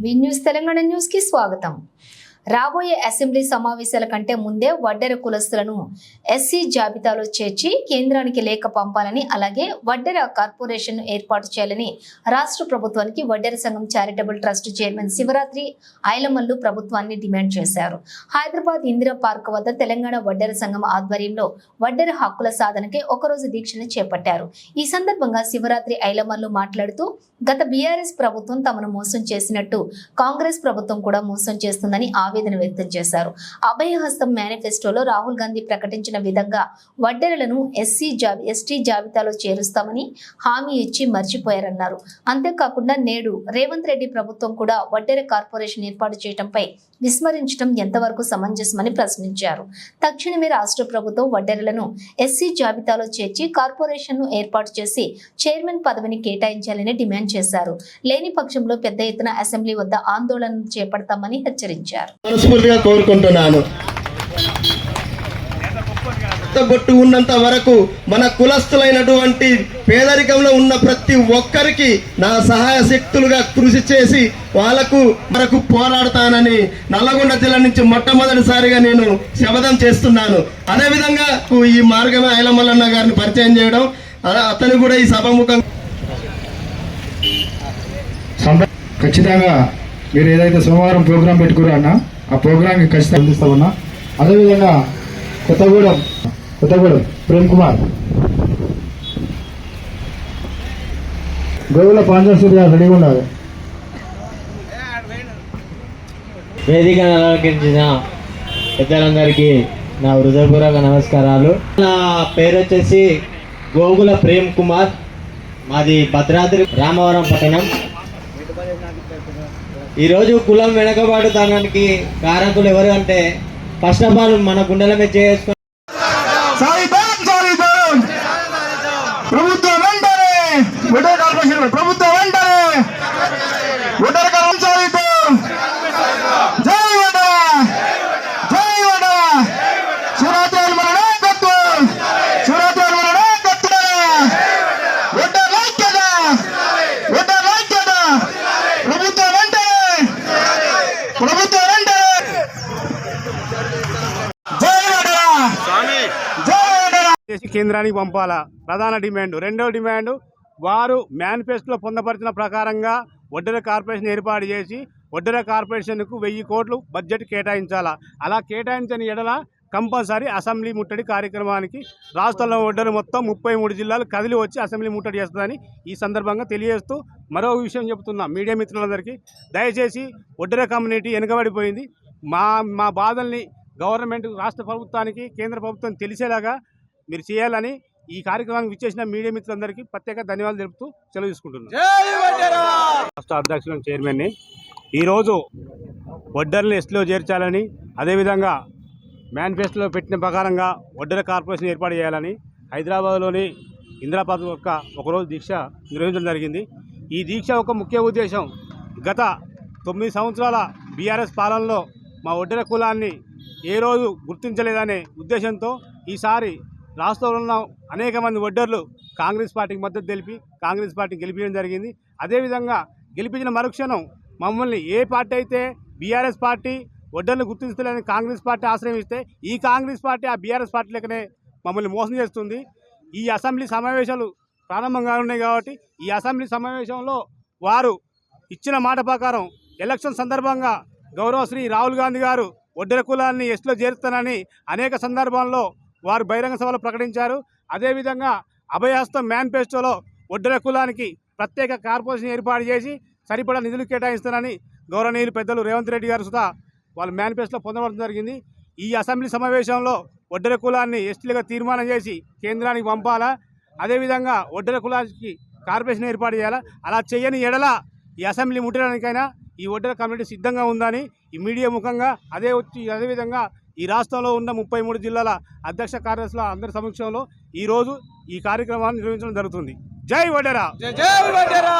వి news Telangana news కి స్వాగతం రాబోయే అసెంబ్లీ సమావేశాల కంటే ముందే వడ్డెర కులస్తులను ఎస్సీ జాబితాలో చేర్చి కేంద్రానికి లేఖ పంపాలని అలాగే వడ్డెర కార్పొరేషన్ ఏర్పాటు చేయాలని రాష్ట్ర ప్రభుత్వానికి వడ్డెర సంఘం charitable trust chairman Shivaratri Ailamallu ప్రభుత్వాన్ని డిమాండ్ చేశారు. హైదరాబాద్ ఇందిరా పార్క్ వద్ద తెలంగాణ వడ్డెర సంఘం ఆధ్వర్యంలో వడ్డెర హక్కుల సాధనకి ఒకరోజు దీక్షను చేపట్టారు. ఈ సందర్భంగా శివరాత్రి ఐలమల్లు మాట్లాడుతూ గత బీఆర్ఎస్ ప్రభుత్వం తమను మోసం చేసినట్టు కాంగ్రెస్ ప్రభుత్వం కూడా మోసం చేస్తుందని ఆవేదన వ్యక్తం చేశారు. అభయహస్తం మేనిఫెస్టోలో రాహుల్ గాంధీ ప్రకటించిన విధంగా వడ్డెరలను ఎస్సీ జాబి ఎస్టీ జాబితాలో చేరుస్తామని హామీ ఇచ్చి మర్చిపోయారన్నారు. అంతేకాకుండా నేడు రేవంత్ రెడ్డి ప్రభుత్వం కూడా వడ్డెర కార్పొరేషన్ ఏర్పాటు చేయడంపై విస్మరించడం ఎంతవరకు సమంజసమని ప్రశ్నించారు. తక్షణమే రాష్ట్ర ప్రభుత్వం వడ్డెరలను ఎస్సీ జాబితాలో చేర్చి కార్పొరేషన్ను ఏర్పాటు చేసి చైర్మన్ పదవిని కేటాయించాలని డిమాండ్ చేశారు. లేని పక్షంలో పెద్ద ఎత్తున అసెంబ్లీ వద్ద ఆందోళన చేపడతామని హెచ్చరించారు. మనస్ఫూర్తిగా కోరుకుంటున్నాను. బొట్టు ఉన్నంత వరకు మన కులస్తులైనటువంటి పేదరికంలో ఉన్న ప్రతి ఒక్కరికి నా సహాయ శక్తులుగా కృషి చేసి వాళ్ళకు వరకు పోరాడతానని నల్లగొండ జిల్లా నుంచి మొట్టమొదటిసారిగా నేను శపథం చేస్తున్నాను. అదేవిధంగా ఈ మార్గమే ఐలమల్లన్న గారిని పరిచయం చేయడం అలా అతను కూడా ఈ సభముఖం ఖచ్చితంగా మీరు ఏదైతే సోమవారం ప్రోగ్రాం పెట్టుకురా అన్నా ఆ ప్రోగ్రాంకి ఖచ్చితంగా అందిస్తా ఉన్నా. అదేవిధంగా కొత్తగూడెం కొత్తగూడెం ప్రేమ్ కుమార్. గోవుల పాంజాసూరి గారు రెడీగా ఉన్నారు. వేదిక అలంకరించిన పెద్దలందరికీ నా హృదయపూర్వక నమస్కారాలు. నా పేరు వచ్చేసి గోగుల ప్రేమ్ కుమార్. మాది భద్రాద్రి రామవరం పట్టణం. ఈరోజు కులం వెనకబాటుతనానికి కారకులు ఎవరు అంటే ఫస్ట్ ఆఫ్ ఆల్ మన గుండెల మీద చేసుకుని ప్రభుత్వం వెంటనే ప్రభుత్వం వెంటనే ఒడ్డర కార్పొరేషన్ సాయిబాం జై వడ జై వడ శివరాత్రి మన నాయకత్వం శివరాత్రి మన నాయకత్వం ఒడ్డర ఐక్యత ఒడ్డర ఐక్యత ప్రభుత్వం వెంటనే ప్రభుత్వం వెంటనే జై వడ జై వడ చేసి కేంద్రానికి పంపాలా? ప్రధాన డిమాండ్. రెండవ డిమాండ్ వారు మేనిఫెస్టోలో పొందపరిచిన ప్రకారంగా వడ్డెర కార్పొరేషన్ ఏర్పాటు చేసి వడ్డెర కార్పొరేషన్కు వెయ్యి కోట్లు బడ్జెట్ కేటాయించాలా? అలా కేటాయించని ఎడల కంపల్సరీ అసెంబ్లీ ముట్టడి కార్యక్రమానికి రాష్ట్రంలో ఒడ్డరు మొత్తం ముప్పై మూడు జిల్లాలు కదిలి వచ్చి అసెంబ్లీ ముట్టడి చేస్తుందని ఈ సందర్భంగా తెలియజేస్తూ మరో విషయం చెబుతున్నా మీడియా మిత్రులందరికీ. దయచేసి ఒడ్డర కమ్యూనిటీ వెనుకబడిపోయింది. మా మా బాధల్ని గవర్నమెంట్ రాష్ట్ర ప్రభుత్వానికి కేంద్ర ప్రభుత్వం తెలిసేలాగా మీరు చేయాలని ఈ కార్యక్రమానికి విచ్చేసిన మీడియా మిత్రులందరికీ ప్రత్యేక ధన్యవాదాలు తెలుపుతూ సెలవు తీసుకుంటున్నాను. రాష్ట్ర అధ్యక్షులను చైర్మన్ని ఈరోజు వడ్డర్ని ఎస్లో చేర్చాలని అదేవిధంగా మేనిఫెస్టోలో పెట్టిన ప్రకారంగా వడ్డర కార్పొరేషన్ ఏర్పాటు చేయాలని హైదరాబాద్లోని ఇందిరాబాద్ యొక్క ఒకరోజు దీక్ష నిర్వహించడం జరిగింది. ఈ దీక్ష ఒక ముఖ్య ఉద్దేశం. గత తొమ్మిది సంవత్సరాల బీఆర్ఎస్ పాలనలో మా ఒడ్డెర కులాన్ని ఏ రోజు గుర్తించలేదనే ఉద్దేశంతో ఈసారి రాష్ట్రంలో ఉన్న అనేక మంది ఒడ్డర్లు కాంగ్రెస్ పార్టీకి మద్దతు తెలిపి కాంగ్రెస్ పార్టీకి గెలిపించడం జరిగింది. అదేవిధంగా గెలిపించిన మరుక్షణం మమ్మల్ని ఏ పార్టీ అయితే బీఆర్ఎస్ పార్టీ ఒడ్డర్లు గుర్తించలేని కాంగ్రెస్ పార్టీ ఆశ్రయిస్తే ఈ కాంగ్రెస్ పార్టీ ఆ బీఆర్ఎస్ పార్టీ లెక్కనే మమ్మల్ని మోసం చేస్తుంది. ఈ అసెంబ్లీ సమావేశాలు ప్రారంభంగా ఉన్నాయి కాబట్టి ఈ అసెంబ్లీ సమావేశంలో వారు ఇచ్చిన మాట ప్రకారం ఎలక్షన్ సందర్భంగా గౌరవ శ్రీ రాహుల్ గాంధీ గారు ఒడ్డెర కులాన్ని ఎస్లో చేరుస్తానని అనేక సందర్భాల్లో వారు బహిరంగ సభలో ప్రకటించారు. అదేవిధంగా అభయహస్తం మేనిఫెస్టోలో ఒడ్డెర కులానికి ప్రత్యేక కార్పొరేషన్ ఏర్పాటు చేసి సరిపడా నిధులు కేటాయిస్తానని గౌరవనీయులు పెద్దలు రేవంత్ రెడ్డి గారు సుధా వాళ్ళ మేనిఫెస్టోలో పొందడం జరిగింది. ఈ అసెంబ్లీ సమావేశంలో ఒడ్డెర కులాన్ని ఎస్టీలుగా తీర్మానం చేసి కేంద్రానికి పంపాలా? అదేవిధంగా ఒడ్డెర కులానికి కార్పొరేషన్ ఏర్పాటు చేయాలా? అలా చేయని ఎడల ఈ అసెంబ్లీ ముట్టడానికైనా ఈ ఒడ్డెర కమిటీ సిద్ధంగా ఉందని ఈ మీడియా ముఖంగా అదే వచ్చి అదేవిధంగా ఈ రాష్ట్రంలో ఉన్న ముప్పై మూడు జిల్లాల అధ్యక్ష కార్యదర్శుల అందరి సమక్షంలో ఈరోజు ఈ కార్యక్రమాన్ని నిర్వహించడం జరుగుతుంది. జై వడేరా జై వడేరా